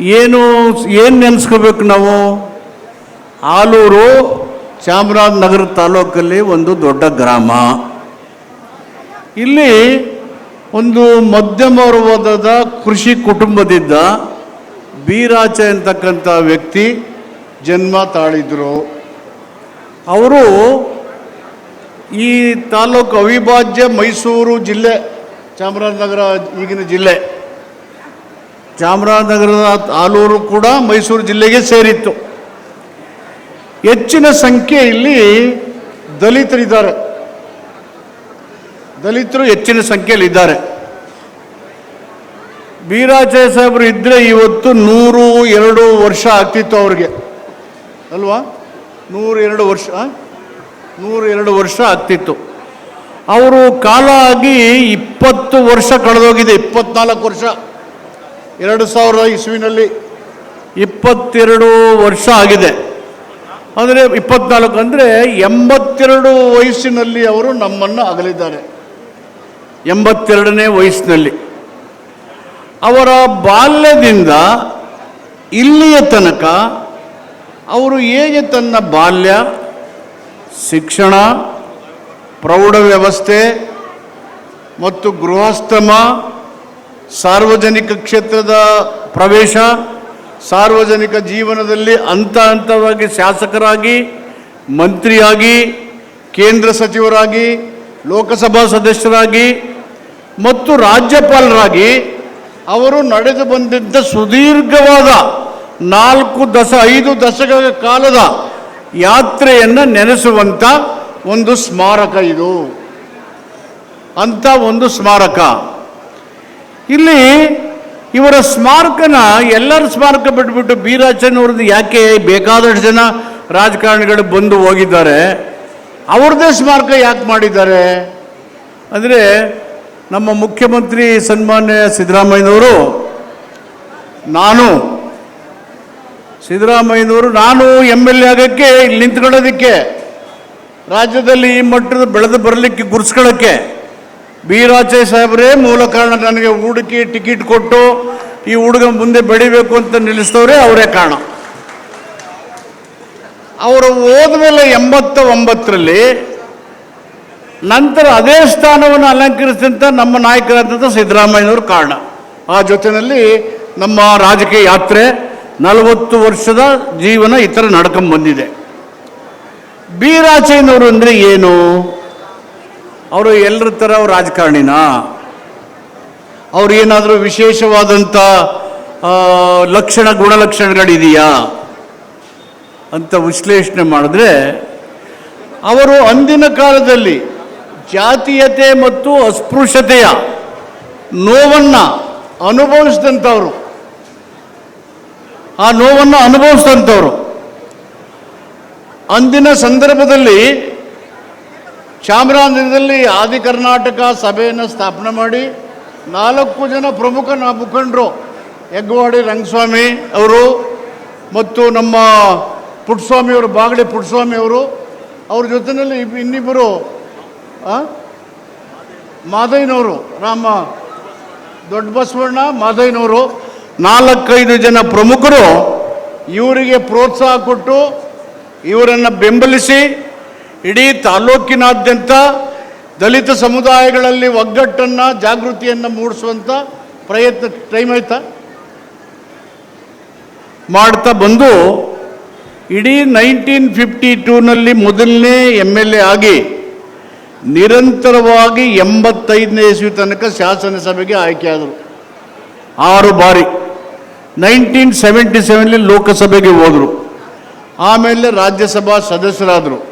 ಏನು ಏನು ನೆನೆಸ್ಕೋಬೇಕು ನಾವು? ಆಲೂರು ಚಾಮರಾಜನಗರ ತಾಲೂಕಲ್ಲಿ ಒಂದು ದೊಡ್ಡ ಗ್ರಾಮ. ಇಲ್ಲಿ ಒಂದು ಮಧ್ಯಮ ವರ್ಗದ ಕೃಷಿ ಕುಟುಂಬದಿಂದ ಬೀರಾಚ ಅಂತಕ್ಕಂಥ ವ್ಯಕ್ತಿ ಜನ್ಮ ತಾಳಿದ್ರು. ಅವರು ಈ ತಾಲೂಕು ಅವಿಭಾಜ್ಯ ಮೈಸೂರು ಜಿಲ್ಲೆ, ಚಾಮರಾಜನಗರ ಈಗಿನ ಜಿಲ್ಲೆ. ಚಾಮರಾಜನಗರದ ಆಲೂರು ಕೂಡ ಮೈಸೂರು ಜಿಲ್ಲೆಗೆ ಸೇರಿತ್ತು. ಹೆಚ್ಚಿನ ಸಂಖ್ಯೆಯಲ್ಲಿ ದಲಿತರಿದ್ದಾರೆ. ದಲಿತರು ಹೆಚ್ಚಿನ ಸಂಖ್ಯೆಯಲ್ಲಿ ಇದ್ದಾರೆ. ಸಾಹೇಬರು ಇದ್ದರೆ ಇವತ್ತು ನೂರು ಎರಡು ವರ್ಷ ಆಗ್ತಿತ್ತು ಅವ್ರಿಗೆ. ಅಲ್ವಾ? ನೂರು ಎರಡು ವರ್ಷ? ನೂರು ಎರಡು ವರ್ಷ ಆಗ್ತಿತ್ತು. ಅವರು ಕಾಲ ಆಗಿ ಇಪ್ಪತ್ತು ವರ್ಷ ಕಳೆದೋಗಿದೆ, ಇಪ್ಪತ್ನಾಲ್ಕು ವರ್ಷ. ಎರಡು ಸಾವಿರದ ಇಸ್ವಿನಲ್ಲಿ ಇಪ್ಪತ್ತೆರಡು ವರ್ಷ ಆಗಿದೆ. ಅಂದರೆ ಇಪ್ಪತ್ನಾಲ್ಕು ಅಂದರೆ ಎಂಬತ್ತೆರಡು ವಯಸ್ಸಿನಲ್ಲಿ ಅವರು ನಮ್ಮನ್ನು ಅಗಲಿದ್ದಾರೆ. ಎಂಬತ್ತೆರಡನೇ ವಯಸ್ಸಿನಲ್ಲಿ. ಅವರ ಬಾಲ್ಯದಿಂದ ಇಲ್ಲಿಯ ತನಕ ಅವರು ಹೇಗೆ ತನ್ನ ಬಾಲ್ಯ, ಶಿಕ್ಷಣ, ಪ್ರೌಢ ವ್ಯವಸ್ಥೆ ಮತ್ತು ಗೃಹಾಶ್ರಮ ಸಾರ್ವಜನಿಕ ಕ್ಷೇತ್ರದ ಪ್ರವೇಶ, ಸಾರ್ವಜನಿಕ ಜೀವನದಲ್ಲಿ ಹಂತ ಹಂತವಾಗಿ ಶಾಸಕರಾಗಿ, ಮಂತ್ರಿಯಾಗಿ, ಕೇಂದ್ರ ಸಚಿವರಾಗಿ, ಲೋಕಸಭಾ ಸದಸ್ಯರಾಗಿ ಮತ್ತು ರಾಜ್ಯಪಾಲರಾಗಿ ಅವರು ನಡೆದು ಬಂದಿದ್ದ ಸುದೀರ್ಘವಾದ ನಾಲ್ಕು ದಶ ಐದು ದಶಕಗಳ ಕಾಲದ ಯಾತ್ರೆಯನ್ನು ನೆನೆಸುವಂಥ ಒಂದು ಸ್ಮಾರಕ ಇದು. ಅಂಥ ಒಂದು ಸ್ಮಾರಕ. ಇಲ್ಲಿ ಇವರ ಸ್ಮಾರಕನ ಎಲ್ಲರ ಸ್ಮಾರಕ ಬಿಟ್ಬಿಟ್ಟು ಬೀರಾಚನವ್ರದ್ದು ಯಾಕೆ? ಬೇಕಾದಷ್ಟು ಜನ ರಾಜಕಾರಣಿಗಳು ಬಂದು ಹೋಗಿದ್ದಾರೆ. ಅವ್ರದ್ದೇ ಸ್ಮಾರಕ ಯಾಕೆ ಮಾಡಿದ್ದಾರೆ? ಅಂದರೆ ನಮ್ಮ ಮುಖ್ಯಮಂತ್ರಿ ಸನ್ಮಾನ್ಯ ಸಿದ್ದರಾಮಯ್ಯನವರು, ನಾನು ಸಿದ್ದರಾಮಯ್ಯನವರು, ನಾನು ಎಂ ಎಲ್ ಎ ಆಗೋಕ್ಕೆ ಇಲ್ಲಿ ನಿಂತ್ಕೊಳ್ಳೋದಕ್ಕೆ, ರಾಜ್ಯದಲ್ಲಿ ಈ ಮಟ್ಟದ ಬೆಳೆದು ಬರಲಿಕ್ಕೆ ಗುರ್ಸ್ಕೊಳ್ಳೋಕ್ಕೆ ಬೀರಾಚೆ ಸಾಹೇಬರೇ, ಮೂಲ ಕಾರಣ ನನಗೆ ಹುಡುಕಿ ಟಿಕೆಟ್ ಕೊಟ್ಟು ಈ ಹುಡುಗ ಮುಂದೆ ಬೆಳಿಬೇಕು ಅಂತ ನಿಲ್ಲಿಸ್ತವ್ರೆ ಅವರೇ ಕಾರಣ. ಅವರು ಹೋದ್ಮೇಲೆ ಎಂಬತ್ತ ಒಂಬತ್ತರಲ್ಲಿ ನಂತರ ಅದೇ ಸ್ಥಾನವನ್ನು ಅಲಂಕರಿಸಿದಂಥ ನಮ್ಮ ನಾಯಕರಾದಂಥ ಸಿದ್ದರಾಮಯ್ಯನವರು ಕಾರಣ. ಆ ಜೊತೆಯಲ್ಲಿ ನಮ್ಮ ರಾಜಕೀಯ ಯಾತ್ರೆ ನಲವತ್ತು ವರ್ಷದ ಜೀವನ ಈ ಥರ ನಡ್ಕೊಂಡ್ ಬಂದಿದೆ. ಬೀರಾಚಯ್ಯನವರು ಅಂದರೆ ಏನು? ಅವರು ಎಲ್ಲರ ಥರ ರಾಜಕಾರಣಿನ? ಅವ್ರು ಏನಾದರೂ ವಿಶೇಷವಾದಂಥ ಲಕ್ಷಣ, ಗುಣಲಕ್ಷಣಗಳಿದೆಯಾ? ಅಂತ ವಿಶ್ಲೇಷಣೆ ಮಾಡಿದ್ರೆ, ಅವರು ಅಂದಿನ ಕಾಲದಲ್ಲಿ ಜಾತೀಯತೆ ಮತ್ತು ಅಸ್ಪೃಶ್ಯತೆಯ ನೋವನ್ನು ಅನುಭವಿಸಿದಂಥವ್ರು. ಆ ನೋವನ್ನು ಅನುಭವಿಸಿದಂಥವ್ರು. ಅಂದಿನ ಸಂದರ್ಭದಲ್ಲಿ ಚಾಮರಾಜನಗರದಲ್ಲಿ ಆದಿ ಕರ್ನಾಟಕ ಸಭೆಯನ್ನು ಸ್ಥಾಪನೆ ಮಾಡಿ ನಾಲ್ಕು ಜನ ಪ್ರಮುಖ ನಾ ಮುಖಂಡರು ಹೆಗ್ಗವಾಡಿ ರಂಗಸ್ವಾಮಿ ಅವರು ಮತ್ತು ನಮ್ಮ ಪುಟ್ಟಸ್ವಾಮಿ ಅವರು ಬಾಗಡೆ ಪುಟ್ಟಸ್ವಾಮಿ ಅವರು ಅವ್ರ ಜೊತೆಯಲ್ಲಿ ಇನ್ನಿಬ್ಬರು? ಮಾದಯ್ಯನವರು, ರಾಮ ದೊಡ್ಡ ಬಸವಣ್ಣ ಮಾದಯ್ಯನವರು ನಾಲ್ಕೈದು ಜನ ಪ್ರಮುಖರು ಇವರಿಗೆ ಪ್ರೋತ್ಸಾಹ ಕೊಟ್ಟು ಇವರನ್ನು ಬೆಂಬಲಿಸಿ ಇಡೀ ತಾಲೂಕಿನಾದ್ಯಂತ ದಲಿತ ಸಮುದಾಯಗಳಲ್ಲಿ ಒಗ್ಗಟ್ಟನ್ನು, ಜಾಗೃತಿಯನ್ನು ಮೂಡಿಸುವಂಥ ಪ್ರಯತ್ನ ಟೈಮ್ ಆಯ್ತಾ? ಮಾಡ್ತಾ ಬಂದು ಇಡೀ ನೈನ್ಟೀನ್ ಫಿಫ್ಟಿ ಟೂನಲ್ಲಿ ಮೊದಲನೇ ಎಂ ಎಲ್ ಎ ಆಗಿ ನಿರಂತರವಾಗಿ ಎಂಬತ್ತೈದನೇ ಇಸ್ವಿ ತನಕ ಶಾಸನಸಭೆಗೆ ಆಯ್ಕೆಯಾದರು ಆರು ಬಾರಿ. ನೈನ್ಟೀನ್ ಸೆವೆಂಟಿ ಸೆವೆನಲ್ಲಿ ಲೋಕಸಭೆಗೆ ಹೋದರು. ಆಮೇಲೆ ರಾಜ್ಯಸಭಾ ಸದಸ್ಯರಾದರು.